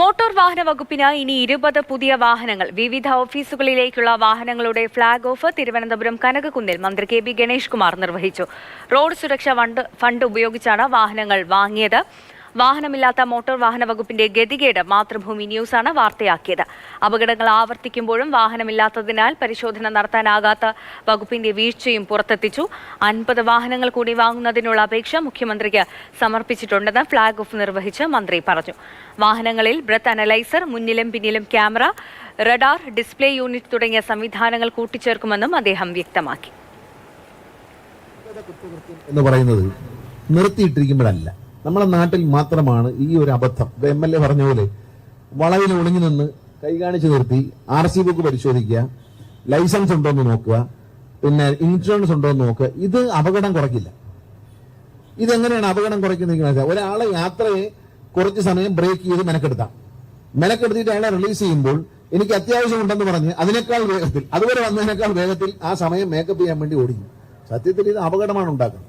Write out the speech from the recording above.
Motor വാഹന വകുപ്പിന് ഇനി ഇരുപത് പുതിയ വാഹനങ്ങൾ. വിവിധ ഓഫീസുകളിലേക്കുള്ള വാഹനങ്ങളുടെ ഫ്ളാഗ് ഓഫ് തിരുവനന്തപുരം കനകക്കുന്നിൽ മന്ത്രി കെ ബി ഗണേഷ് കുമാർ നിർവഹിച്ചു. റോഡ് സുരക്ഷാ ഫണ്ട് ഉപയോഗിച്ചാണ് വാഹനങ്ങൾ വാങ്ങിയത്. വാഹനമില്ലാത്ത മോട്ടോർ വാഹന വകുപ്പിന്റെ ഗതികേട് മാതൃഭൂമി ന്യൂസാണ് വാർത്തയാക്കിയത്. അപകടങ്ങൾ ആവർത്തിക്കുമ്പോഴും വാഹനമില്ലാത്തതിനാൽ പരിശോധന നടത്താനാകാത്ത വകുപ്പിന്റെ വീഴ്ചയും പുറത്തെത്തിച്ചു. അൻപത് വാഹനങ്ങൾ കൂടി വാങ്ങുന്നതിനുള്ള അപേക്ഷ മുഖ്യമന്ത്രിക്ക് സമർപ്പിച്ചിട്ടുണ്ടെന്ന് ഫ്ളാഗ് ഓഫ് നിർവഹിച്ച് മന്ത്രി പറഞ്ഞു. വാഹനങ്ങളിൽ ബ്രത്ത് അനലൈസർ മുന്നിലും പിന്നിലും ക്യാമറ റഡാർ ഡിസ്പ്ലേ യൂണിറ്റ് തുടങ്ങിയ സംവിധാനങ്ങൾ കൂട്ടിച്ചേർക്കുമെന്നും അദ്ദേഹം വ്യക്തമാക്കി. എന്ന് പറയുന്നത് നിർത്തിയിട്ടിരിക്കുമ്പോഴല്ല. നമ്മുടെ നാട്ടിൽ മാത്രമാണ് ഈ ഒരു അബദ്ധം. എം എൽ എ പറഞ്ഞ പോലെ വളവിൽ ഒളിഞ്ഞു നിന്ന് കൈ കാണിച്ചു നിർത്തി ആർ സി ബുക്ക് പരിശോധിക്കുക ലൈസൻസ് ഉണ്ടോ എന്ന് നോക്കുക പിന്നെ ഇൻഷുറൻസ് ഉണ്ടോ എന്ന് നോക്കുക. ഇത് അപകടം കുറയ്ക്കില്ല. ഇതെങ്ങനെയാണ് അപകടം കുറയ്ക്കുന്നത് ഒരാളെ യാത്രയെ കുറച്ച് സമയം ബ്രേക്ക് ചെയ്ത് മെനക്കെടുത്താം. മെനക്കെടുത്തിട്ട് അയാളെ റിലീസ് ചെയ്യുമ്പോൾ എനിക്ക് അത്യാവശ്യം ഉണ്ടെന്ന് പറഞ്ഞ് അതിനേക്കാൾ വേഗത്തിൽ അതുവരെ വന്നതിനേക്കാൾ വേഗത്തിൽ ആ സമയം മേക്കപ്പ് ചെയ്യാൻ വേണ്ടി ഓടിക്കും. സത്യത്തിൽ ഇത് അപകടമാണ് ഉണ്ടാക്കുന്നത്.